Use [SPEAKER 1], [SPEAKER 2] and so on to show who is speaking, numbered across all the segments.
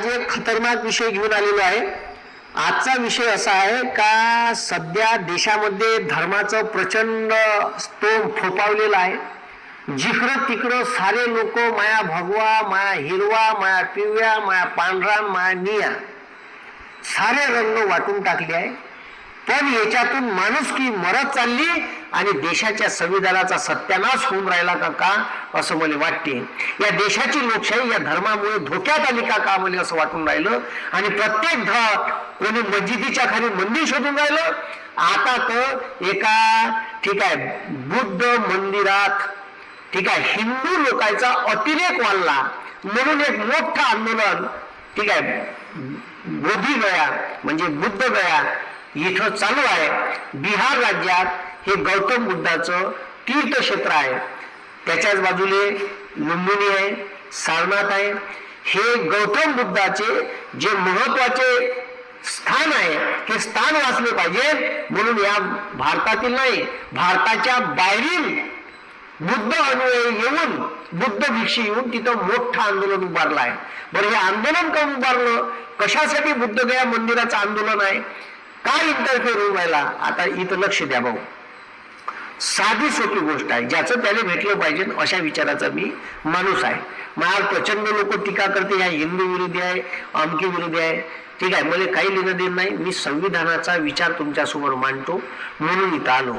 [SPEAKER 1] आज एक खतरनाक विषय घेऊन आलेलो आहे. आजचा विषय असा आहे का सध्या देशामध्ये धर्माचं प्रचंड स्तोम फोपावलेला आहे. जिकडं तिकडं सारे लोक माया भगवा माया हिरवा माया पिवळ्या माया पांढरा माया निया सारे रंग वाटून टाकले आहे. पण याच्यातून माणुसकी मरत चालली आणि देशाच्या संविधानाचा सत्यानाश होऊन राहिला का का असं मला वाटते. या देशाची लोकशाही या धर्मामुळे धोक्यात आली का का मला असं वाटून राहिलं. आणि प्रत्येक धड कोणी मस्जिदीच्या खाली मंदिर शोधून राहिलं. आता तर एका ठीक आहे बुद्ध मंदिरात ठीक आहे हिंदू लोकांचा अतिरेक वाढला. म्हणून एक मोठं आंदोलन ठीक आहे बोधी गया म्हणजे बुद्ध गया इथं चालू आहे. बिहार राज्यात हे गौतम बुद्धाचं तीर्थक्षेत्र आहे. त्याच्याच बाजूले लुंबिनी आहे सारनाथ आहे. हे गौतम बुद्धाचे जे महत्त्वाचे स्थान आहे हे स्थान वाचले पाहिजे. म्हणून या भारतातील नाही भारताच्या बाहेरील बुद्ध अनुयायी येऊन बुद्ध भिक्षी येऊन तिथं मोठं आंदोलन उभारलं आहे. बरं हे आंदोलन का उभारलं? कशासाठी बुद्धगया मंदिराचं आंदोलन आहे? काय इंटरफेअर होऊन राहिला? आता इथं लक्ष द्या भाऊ. साधी सोपी गोष्ट आहे. ज्याचं त्याला भेटलं पाहिजे अशा विचाराचा मी माणूस आहे. मला प्रचंड लोक टीका करते ह्या हिंदू विरोधी आहे अमकी विरोधी आहे. ठीक आहे मला काही लिहिणं देणं नाही. मी संविधानाचा विचार तुमच्यासमोर मांडतो. म्हणून इथं आलो.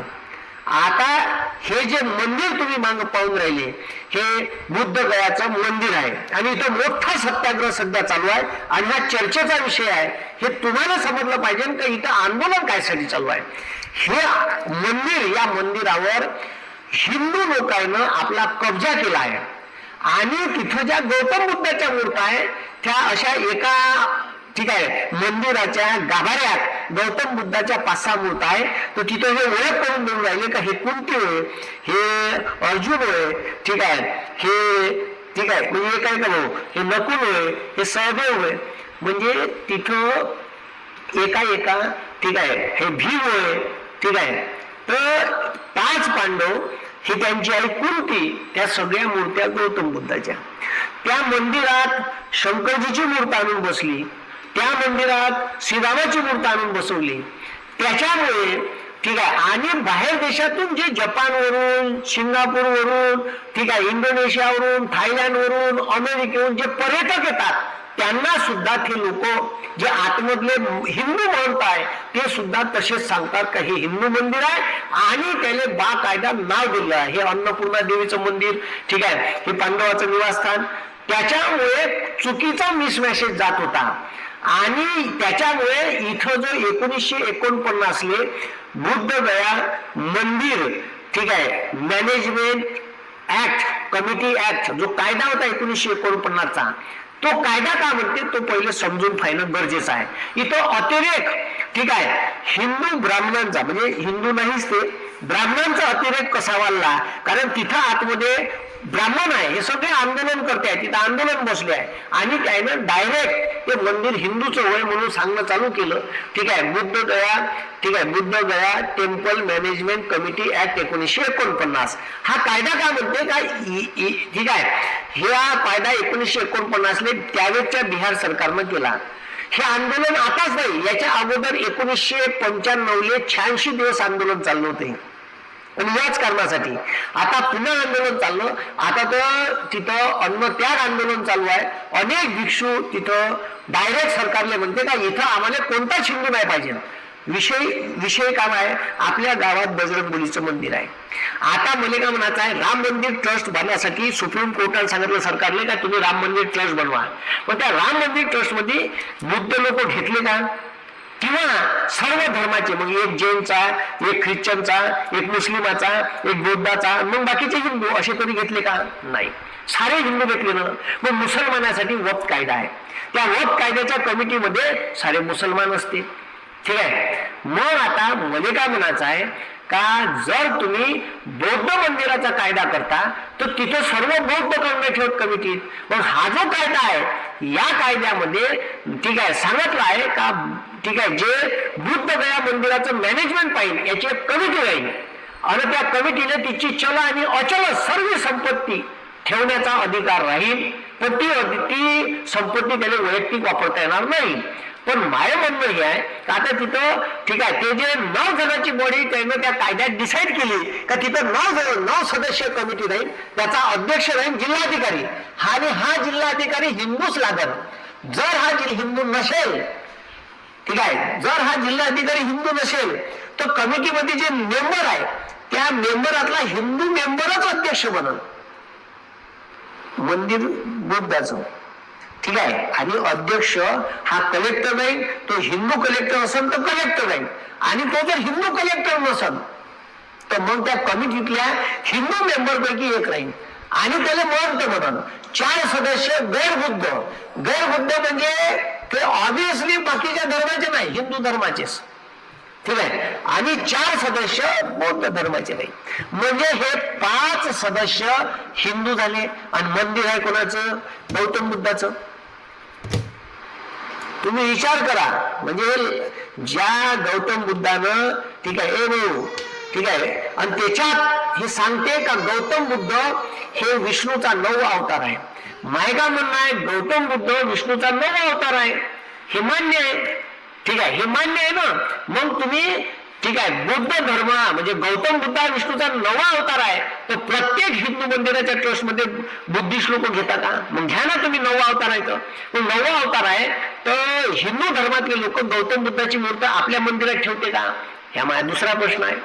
[SPEAKER 1] आता हे जे मंदिर तुम्ही मांग पाहून राहिले हे बुद्ध गयाचं मंदिर आहे. आणि इथं मोठा सत्याग्रह सध्या चालू आहे. आणि हा चर्चेचा विषय आहे. हे तुम्हाला समजलं पाहिजे का इथं आंदोलन कायसाठी चालू आहे? हे मंदिर या मंदिरावर हिंदू लोकांना आपला कब्जा केला आहे. आणि तिथं ज्या गौतम बुद्धाच्या मूर्त आहे त्या अशा एका ठीक आहे. मंदिराच्या गाभाऱ्यात गौतम बुद्धाच्या पाच सहा मूर्त आहे. तर तिथं हे ओळख करून देऊन राहिले का हे कुंती होय हे अर्जुन होय ठीक आहे. हे ठीक आहे. म्हणजे हे काय का भाऊ हे नकुल होय हे सहदेव होय म्हणजे तिथं एका एका ठीक आहे. हे भीम होय ठीक आहे. तर पाच पांडव ही त्यांची आई कुंती त्या सगळ्या मूर्त्या गौतम बुद्धाच्या. त्या मंदिरात शंकरजीची मूर्त आणून बसली. त्या मंदिरात श्रीरामाची मूर्त आणून बसवली. त्याच्यामुळे ठीक आहे आणि बाहेर देशातून जे जपानवरून सिंगापूरवरून ठीक आहे इंडोनेशियावरून थायलंडवरून अमेरिकेवरून जे पर्यटक येतात त्यांना सुद्धा ते लोक जे आतमधले हिंदू म्हणत आहे ते सुद्धा तसेच सांगतात का हे हिंदू मंदिर आहे आणि त्याने बा कायदा नाव दिलं आहे. हे अन्नपूर्णा देवीचं मंदिर ठीक आहे हे पांडवाचं निवासस्थान. त्याच्यामुळे चुकीचा मिसमॅसेज जात होता. आणि त्याच्यामुळे इथं जो एकोणीसशे एकोणपन्नासले बुद्ध गया मंदिर ठीक आहे मॅनेजमेंट ऍक्ट कमिटी ऍक्ट जो कायदा होता एकोणीसशे एकोणपन्नासचा तो कायदा का म्हणते? तो पहिले समजून पाहणं गरजेचं आहे. इथं अतिरेक ठीक आहे हिंदू ब्राह्मणांचा म्हणजे हिंदू नाहीच ते ब्राह्मणांचा अतिरेक कसा वाढला? कारण तिथं आतमध्ये ब्राह्मण आहे हे सगळे आंदोलन करते आहे तिथं आंदोलन बसले आहे. आणि त्यानं डायरेक्ट ते मंदिर हिंदूचं होय म्हणून सांगणं चालू केलं. ठीक आहे बुद्ध गया ठीक आहे Bodh Gaya temple management committee act एकोणीसशे एकोणपन्नास. हा कायदा काय म्हणते का ठीक आहे. हा कायदा एकोणीसशे एकोणपन्नासले त्यावेळेच्या बिहार सरकारनं केला. हे आंदोलन आताच नाही याच्या अगोदर एकोणीसशे पंच्याण्णवले शहाऐंशी दिवस आंदोलन चाललं होतं आणि याच कारणासाठी आता पुन्हा आंदोलन चाललं. आता तर तिथं अन्न त्याग आंदोलन चालू आहे. अनेक भिक्षू तिथं डायरेक्ट सरकारले म्हणते का इथं आम्हाला कोणताच शिंदू नाही पाहिजे. विषय विषय काम आहे. आपल्या गावात बजरंगबलीचं मंदिर आहे. आता मला काय म्हणायचं आहे राम मंदिर ट्रस्ट बनण्यासाठी सुप्रीम कोर्टाने सांगितलं सरकारने का तुम्ही राम मंदिर ट्रस्ट बनवा. पण त्या राम मंदिर ट्रस्टमध्ये बुद्ध लोक घेतले का? किंवा सर्व धर्माचे मग एक जैनचा एक ख्रिश्चनचा एक मुस्लिमाचा एक बौद्धाचा मग बाकीचे हिंदू असे कधी घेतले का? नाही. सारे हिंदू घेतले ना. मग मुसलमानासाठी वक्त कायदा आहे. त्या वक्त कायद्याच्या कमिटीमध्ये सारे मुसलमान असते ठीक आहे? मग आता मला काय म्हणायचं आहे. का जर तुम्ही बौद्ध मंदिराचा कायदा करता तर तिथं सर्व बौद्ध करणं ठेवत कमिटीत मग हा जो कायदा आहे या कायद्यामध्ये ठीक आहे सांगितलं आहे का ठीक आहे जे बुद्ध गया मंदिराचं मॅनेजमेंट पाहिजे याची एक कमिटी राहील. आणि त्या कमिटीने तिची चल आणि अचल सर्व संपत्ती ठेवण्याचा अधिकार राहील पण ती ती संपत्ती त्याला वैयक्तिक वापरता येणार नाही. पण माय म्हणणं हे आहे का आता तिथं ठीक आहे ते जे नऊ जणांची बॉडी त्यानं त्या कायद्यात डिसाईड केली का तिथं नऊ जण नऊ सदस्य कमिटी राहील त्याचा अध्यक्ष राहील जिल्हाधिकारी. हा आणि हा जिल्हाधिकारी हिंदूच लागल. जर हा हिंदू नसेल ठीक आहे जर हा जिल्हाधिकारी हिंदू नसेल तर कमिटीमध्ये जे मेंबर आहे त्या मेंबरातला हिंदू मेंबरच अध्यक्ष बनल. मंदिर बुद्धाचं. ठीक आहे? आणि अध्यक्ष हा कलेक्टर राहील तो हिंदू कलेक्टर असेल तर कलेक्टर राहील आणि तो जर हिंदू कलेक्टर नसेल तर मग त्या कमिटीतल्या हिंदू मेंबर पैकी एक राहील आणि त्याला महंत म्हणून चार सदस्य गैरबुद्ध. गैरबुद्ध म्हणजे ते ऑब्विसली बाकीच्या धर्माचे नाही हिंदू धर्माचेच. ठीक आहे? आणि चार सदस्य बौद्ध धर्माचे नाही म्हणजे हे पाच सदस्य हिंदू झाले. आणि मंदिर आहे कोणाचं? गौतम बुद्धाचं. तुम्ही विचार करा. म्हणजे ज्या गौतम बुद्धानं ठीक आहे ए ठीक आहे आणि त्याच्यात हे सांगते का गौतम बुद्ध हे विष्णूचा नऊ अवतार आहे. मायका म्हणणं आहे गौतम बुद्ध विष्णूचा नऊ अवतार आहे. हे मान्य आहे. ठीक आहे हे मान्य आहे ना? मग तुम्ही ठीक आहे बुद्ध धर्म म्हणजे गौतम बुद्ध हा विष्णूचा नवा अवतार आहे तर प्रत्येक हिंदू मंदिराच्या ट्रस्टमध्ये बुद्धिस्ट लोक घेता का? मग घ्या ना तुम्ही नवा अवतार आहे तर मग नवा अवतार आहे तर हिंदू धर्मातले लोक गौतम बुद्धाची मूर्त आपल्या मंदिरात ठेवते का? ह्या माझा दुसरा प्रश्न आहे.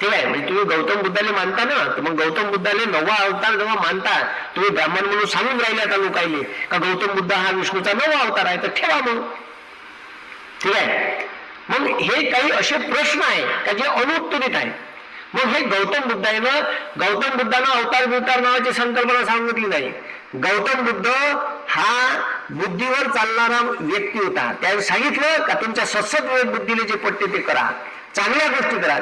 [SPEAKER 1] ठीक आहे म्हणजे तुम्ही गौतम बुद्धाला मानता ना तर मग गौतम बुद्धाले नवा अवतार जेव्हा मानता तुम्ही ब्राह्मण म्हणून सांगून राहिले आता लोकायले का गौतम बुद्ध हा विष्णूचा नवा अवतार आहे तर ठेवा मग. ठीक आहे? मग हे काही असे प्रश्न आहे का जे अनुत्तरित आहे मग हे गौतम बुद्धानं गौतम बुद्धानं अवतार बिवतार नावाची संकल्पना सांगितली नाही. गौतम बुद्ध हा बुद्धीवर चालणारा व्यक्ती होता. त्याने सांगितलं का तुमच्या सत्सत बुद्धीले जे पट्टे ते करा. चांगल्या गोष्टी करा.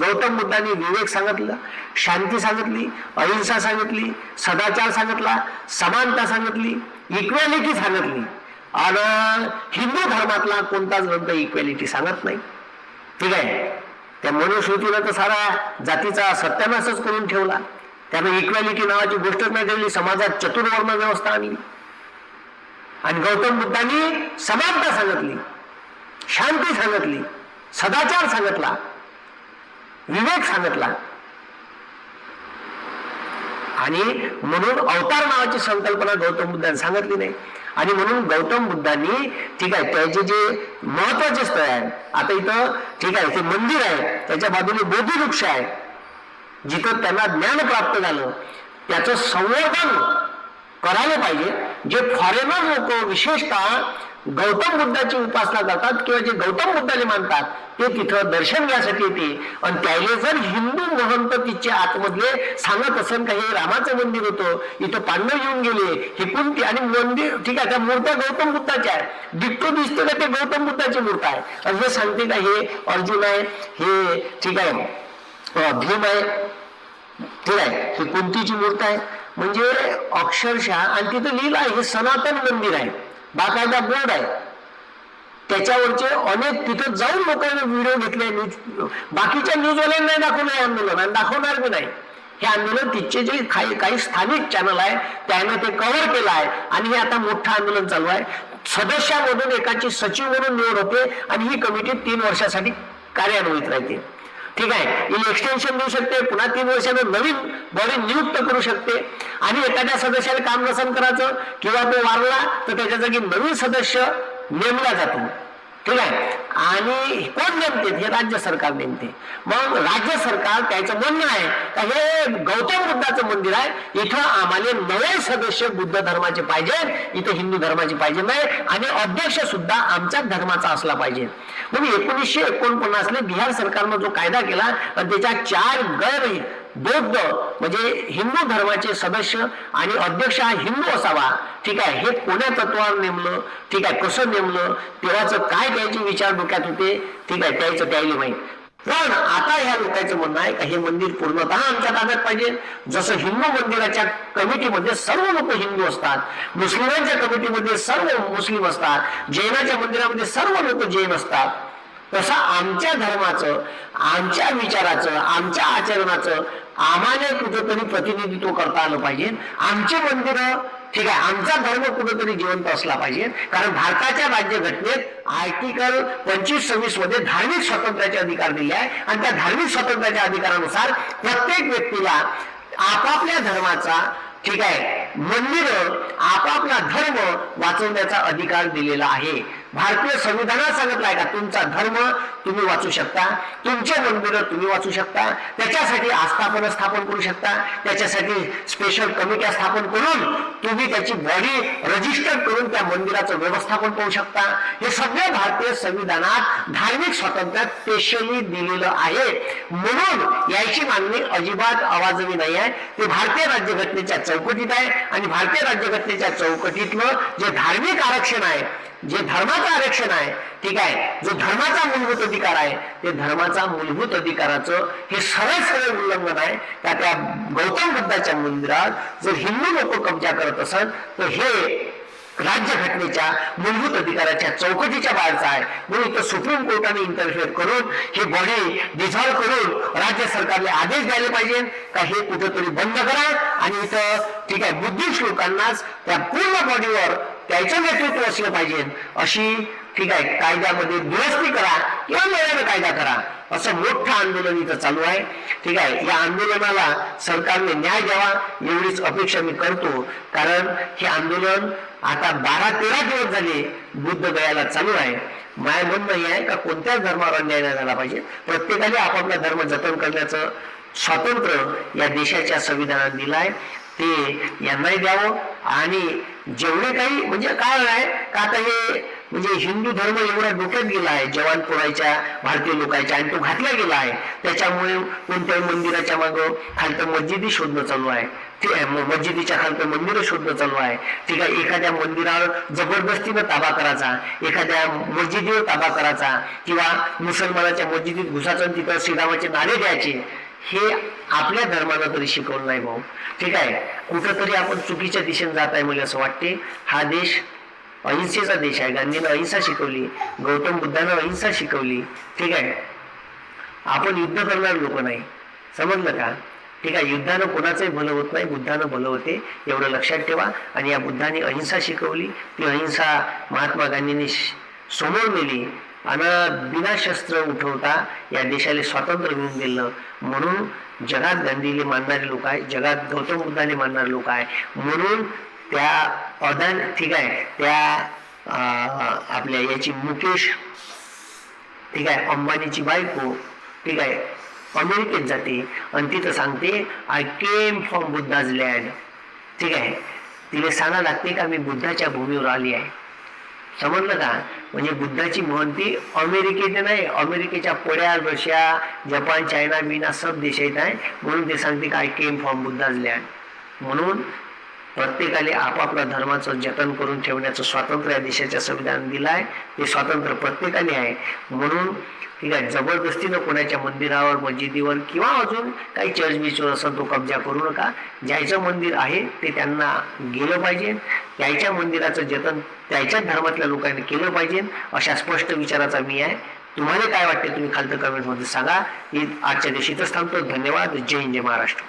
[SPEAKER 1] गौतम बुद्धांनी विवेक सांगितलं शांती सांगितली अहिंसा सांगितली सदाचार सांगितला समानता सांगितली इक्वॅलिटी सांगितली. आणि हिंदू धर्मातला कोणताच ग्रंथ इक्वॅलिटी सांगत नाही. ठीक आहे? त्या मनुश्रुतीनं तर सारा जातीचा सत्यानाशच करून ठेवला. त्यानं इक्वॅलिटी नावाची गोष्टच नाही ठेवली समाजात चतुर्वर्ण व्यवस्था आणली. आणि गौतम बुद्धांनी समानता सांगितली शांती सांगितली सदाचार सांगितला विवेक सांगितला. आणि म्हणून अवतार नावाची संकल्पना गौतम बुद्धांनी सांगितली नाही. आणि म्हणून गौतम बुद्धांनी ठीक आहे त्याचे जे महत्त्वाचे स्थळ आहे आता इथं ठीक आहे ते मंदिर आहे त्याच्या बाजूने बोधी वृक्ष आहे जिथं त्यांना ज्ञान प्राप्त झालं त्याचं संवर्धन करायला पाहिजे जे फॉरेनर लोक विशेषतः गौतम बुद्धाची उपासना करतात किंवा जे गौतम बुद्धाने मानतात ते तिथं दर्शन घ्यासाठी येते. आणि त्याले जर हिंदू महंत तिच्या आतमधले सांगत असेल का हे रामाचं मंदिर होतं इथं पांडव येऊन गेले हे कोणती आणि मंदिर ठीक आहे त्या मूर्त्या गौतम बुद्धाच्या आहे डिक्टो दिसतो का ते गौतम बुद्धाची मूर्त आहे? आणि हे सांगते का हे अर्जुन आहे हे ठीक आहे भीम आहे ठीक आहे ही कुंतीची मूर्त आहे. म्हणजे अक्षरशः आणि तिथं लिहिलं आहे हे सनातन मंदिर आहे. बाकायदा बोर्ड आहे. त्याच्यावरचे अनेक तिथं जाऊन लोकांनी व्हिडिओ घेतले न्यूज बाकीच्या न्यूजवाल्यांना नाही दाखवलं हे आंदोलन आणि दाखवणार बी नाही. हे आंदोलन तिथचे जे काही काही स्थानिक चॅनल आहे त्यानं ते कव्हर केलं आहे आणि हे आता मोठं आंदोलन चालू आहे. सदस्यामधून एकाची सचिव म्हणून निवड होते आणि ही कमिटी तीन वर्षासाठी कार्यान्वित राहते. ठीक आहे. ही एक्सटेन्शन देऊ शकते पुन्हा तीन वर्षानं नवीन बॉडी नियुक्त करू शकते. आणि एखाद्या सदस्याला काम नसन करायचं किंवा तो वारला तर त्याच्या जागी नवीन सदस्य नेमला जातो. ठीक आहे? आणि कोण नेमते? हे राज्य सरकार नेमते. मग राज्य सरकार त्याचं म्हणणं आहे का हे गौतम बुद्धाचं मंदिर आहे. इथं आम्हाला नवे सदस्य बुद्ध धर्माचे पाहिजे. इथं हिंदू धर्माचे पाहिजे नाही. आणि अध्यक्ष सुद्धा आमच्या धर्माचा असला पाहिजे. मग एकोणीसशे एकोणपन्नासले बिहार सरकारनं जो कायदा केला आणि त्याच्या चार गैर बौद्ध म्हणजे हिंदू धर्माचे सदस्य आणि अध्यक्ष हा हिंदू असावा. ठीक आहे हे कोण्या तत्वावर नेमलं? ठीक आहे कसं नेमलं? तेव्हाचं काय त्याचे विचार डोक्यात होते? ठीक आहे त्याचं त्याही माहीत. पण आता ह्या लोकांचं म्हणणं आहे का हे मंदिर पूर्णतः आमच्या ताब्यात पाहिजे? जसं हिंदू मंदिराच्या कमिटीमध्ये सर्व लोक हिंदू असतात मुस्लिमांच्या कमिटीमध्ये सर्व मुस्लिम असतात जैनाच्या मंदिरामध्ये सर्व लोक जैन असतात तसं आमच्या धर्माचं आमच्या विचाराचं आमच्या आचरणाचं आम्हाला कुठंतरी प्रतिनिधित्व करता आलं पाहिजे. आमचे मंदिर ठीक आहे आमचा धर्म कुठंतरी जिवंत असला पाहिजे. कारण भारताच्या राज्यघटनेत आर्टिकल पंचवीस सव्वीसमध्ये धार्मिक स्वातंत्र्याचे अधिकार दिले आहे आणि त्या धार्मिक स्वातंत्र्याच्या अधिकारानुसार प्रत्येक व्यक्तीला आपापल्या धर्माचा ठीक आहे मंदिर आपापला धर्म वाचवण्याचा अधिकार दिलेला आहे. भारतीय संविधानात सांगितलं का तुमचा धर्म तुम्ही वाचू शकता तुमचे मंदिर तुम्ही वाचू शकता त्याच्यासाठी आस्थापना स्थापन करू शकता त्याच्यासाठी स्पेशल कमिट्या स्थापन करून तुम्ही त्याची बॉडी रजिस्टर करून त्या मंदिराचं व्यवस्थापन करू शकता. हे सगळे भारतीय संविधानात धार्मिक स्वातंत्र्यात स्पेशली दिलेलं आहे. म्हणून याची मागणी अजिबात आवाजवी नाही आहे. ते भारतीय राज्यघटनेच्या चौकटीत आहे आणि भारतीय राज्यघटनेच्या चौकटीतलं जे धार्मिक आरक्षण आहे जे धर्माचं आरक्षण आहे. ठीक आहे? जो धर्माचा मूलभूत अधिकार आहे ते धर्माचा मूलभूत अधिकाराचं हे सरळ सरळ उल्लंघन आहे. त्या त्या गौतम बुद्धाच्या मंदिरात जर हिंदू लोक कब्जा करत असत तर हे राज्यघटनेच्या मूलभूत अधिकाराच्या चौकटीच्या बाहेरचा आहे. म्हणून इथं सुप्रीम कोर्टाने इंटरफेअर करून हे बॉडी डिझॉल्व करून राज्य सरकारने आदेश द्यायला पाहिजे. का हे कुठेतरी बंद करा. आणि इथं ठीक आहे बुद्धिस्ट लोकांनाच त्या पूर्ण बॉडीवर त्याचं नेतृत्व असलं पाहिजे. अशी ठीक आहे कायद्यामध्ये दुरुस्ती करा किंवा नव्यानं कायदा करा. असं मोठं आंदोलन इथं चालू आहे. ठीक आहे या आंदोलनाला सरकारने न्याय द्यावा एवढीच अपेक्षा मी करतो. कारण हे आंदोलन आता बारा तेरा दिवस झाले बुद्ध गयाला चालू आहे. माय म्हणणं हे आहे का कोणत्याच धर्मावर अन्याय नाही झाला पाहिजे. प्रत्येकाने आपापला धर्म जतन करण्याचं स्वातंत्र्य या देशाच्या संविधानात दिलं आहे ते यांनाही द्यावं. आणि जेवढे काही म्हणजे काय आहे का आता हे म्हणजे हिंदू धर्म एवढा डोक्यात गेला आहे जवान पोरायच्या भारतीय लोकांच्या आणि तो घातला गेला आहे. त्याच्यामुळे कोणत्याही मंदिराच्या मागं खालतं मस्जिदी शोधणं चालू आहे. ठीक आहे मस्जिदीच्या खालतं मंदिरं शोधणं चालू आहे. ठीक आहे एखाद्या मंदिरावर जबरदस्तीनं ताबा करायचा एखाद्या मस्जिदीवर ताबा करायचा किंवा मुसलमानाच्या मस्जिदीत घुसाचं तिथं श्रीरामाचे नारे द्यायचे. हे आपल्या धर्मानं तरी शिकवलं नाही भाऊ. ठीक आहे? कुठंतरी आपण चुकीच्या दिशेने जात आहे मला असं वाटते. हा देश अहिंसेचा देश आहे. गांधीनं अहिंसा शिकवली. गौतम बुद्धानं अहिंसा शिकवली. ठीक आहे? आपण युद्ध करणार लोक नाही. समजलं का? ठीक आहे? युद्धानं कोणाचंही भलं होत नाही. बुद्धानं भलं होते. एवढं लक्षात ठेवा. आणि या बुद्धाने अहिंसा शिकवली. ती अहिंसा महात्मा गांधींनी समोर नेली. आणि बिना शस्त्र उठवता या देशाला स्वातंत्र्य मिळून दिलं म्हणून जगात गांधीले मानणारे लोक आहे जगात गौतम बुद्धाने मानणारे लोक आहे म्हणून त्या अदान ठीक आहे त्या आपल्या याची मुकेश ठीक आहे अंबानीची बायको ठीक आहे अमेरिकेत जाते. आणि तिथं सांगते I came from Buddha's land ठीक आहे. तिला सांगा लागते का मी बुद्धाच्या भूमीवर आली आहे. समजलं का? म्हणजे बुद्धाची महंती अमेरिकेत नाही अमेरिकेच्या पोड्या रशिया जपान चायना बिना सब देश येत आहे. म्हणून ते सांगते काय केम फ्रॉम बुद्धाज लँड म्हणून प्रत्येकाने आपापल्या धर्माचं जतन करून ठेवण्याचं स्वातंत्र्य या देशाच्या संविधान दिलं आहे ते स्वातंत्र्य प्रत्येकाने आहे. म्हणून ठीक आहे जबरदस्तीनं कोणाच्या मंदिरावर मस्जिदीवर किंवा अजून काही चर्च बीचवर असं तो कब्जा करू नका. ज्याचं मंदिर आहे ते त्यांना गेलं पाहिजे. त्याच्या मंदिराचं जतन त्याच्याच धर्मातल्या लोकांनी केलं पाहिजे. अशा स्पष्ट विचाराचा मी आहे. तुम्हाला काय वाटते तुम्ही खालतं कमेंटमध्ये सांगा. आजच्या दिवशी इथंच थांबतो. धन्यवाद. जय हिंद जय महाराष्ट्र.